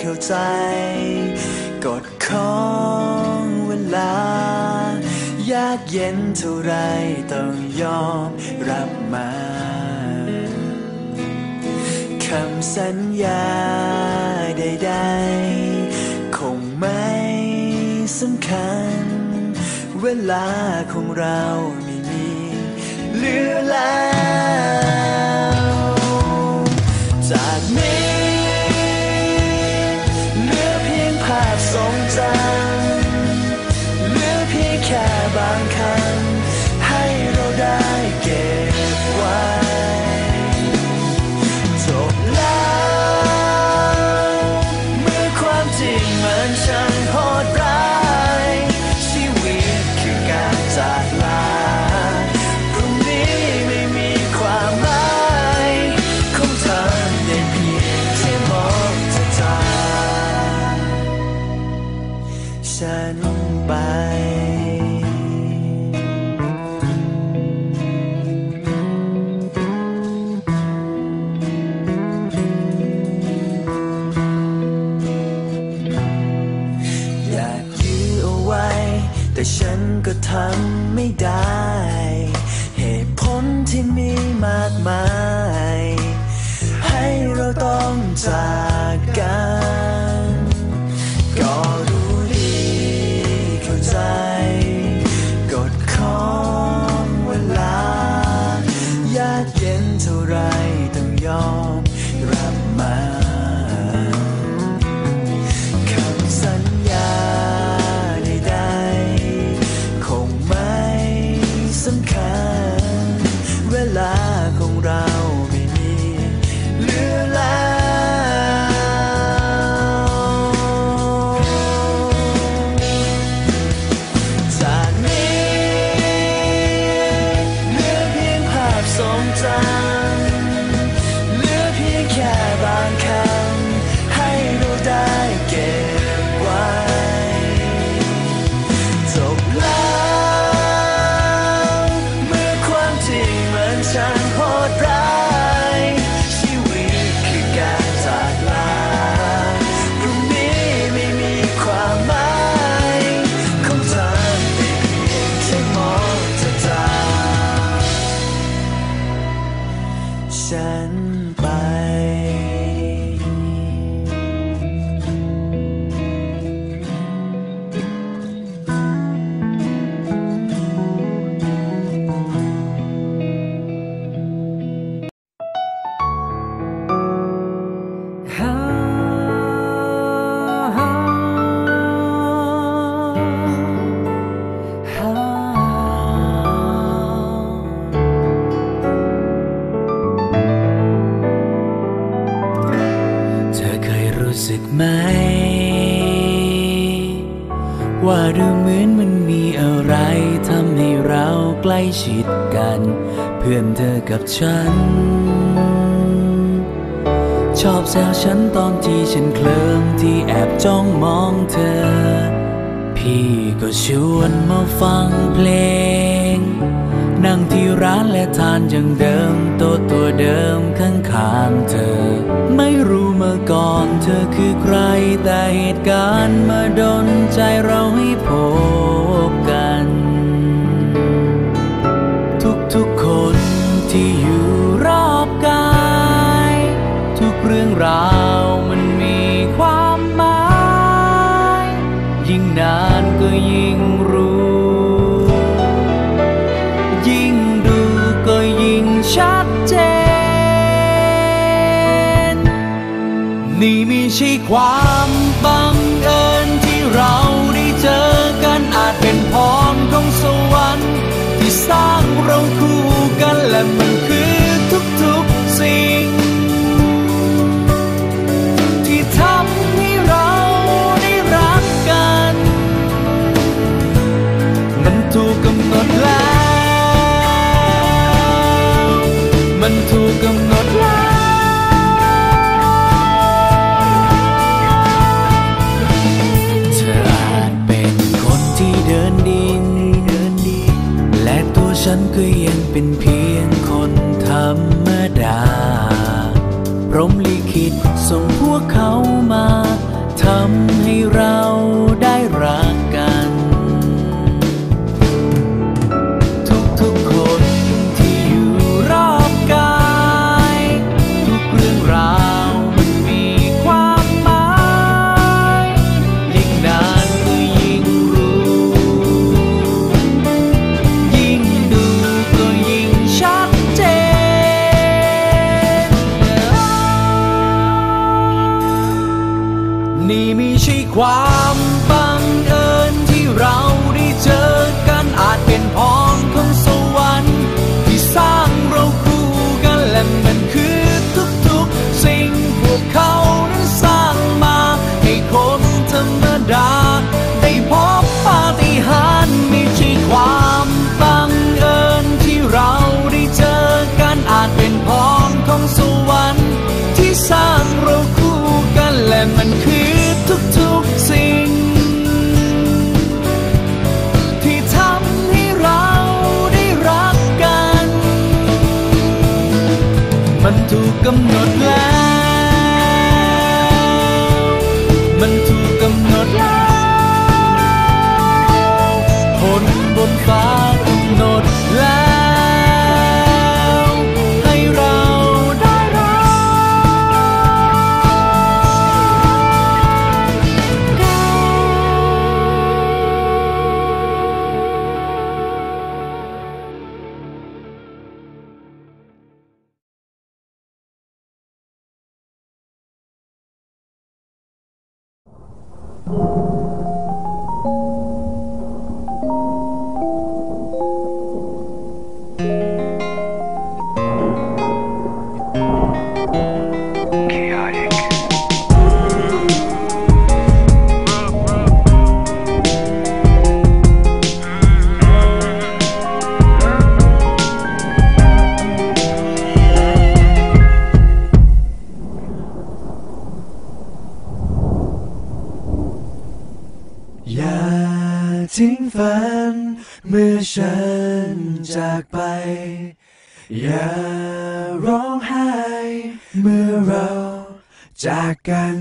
เข้าใจ กฎของเวลา ยากเย็นเท่าไรต้องยอมรับมาคำสัญญาใดๆ คงไม่สำคัญ เวลาของเราไม่มีเหลือแล้วจากนี้ ได้ เหตุผลที่มีมากมาย ให้เราต้องจาก ทรงจำ นไป สึกไหม ว่าดูเหมือนมันมีอะไรทำให้เราใกล้ชิดกัน เพื่อนเธอกับฉัน ชอบแซวฉันตอนที่ฉันเคลิ้มที่แอบจ้องมองเธอ พี่ก็ชวนมาฟังเพลง นั่งที่ร้านและทานอย่างเดิมโต๊ะตัวเดิมข้างๆเธอ ไม่รู้ มื่อก่อนเธอคือใครแต่เหตุการณ์มาดนใจเราให้พบกัน ทุกๆคนที่อยู่รอบกาย ทุกเรื่องราว ใช่ความบังเอิญที่เราได้เจอกันอาจเป็นพรของสวรรค์ที่สร้างเราคู่กันและมันคือทุกๆสิ่ง ที่ทำให้เราได้รักกัน มันถูกกำหนดแล้ว มันถูกกำ been. Pe- thu cầm ngọt lá. ทิ้งฝันเมื่อฉันจากไป อย่าร้องไห้ เมื่อเราจากกัน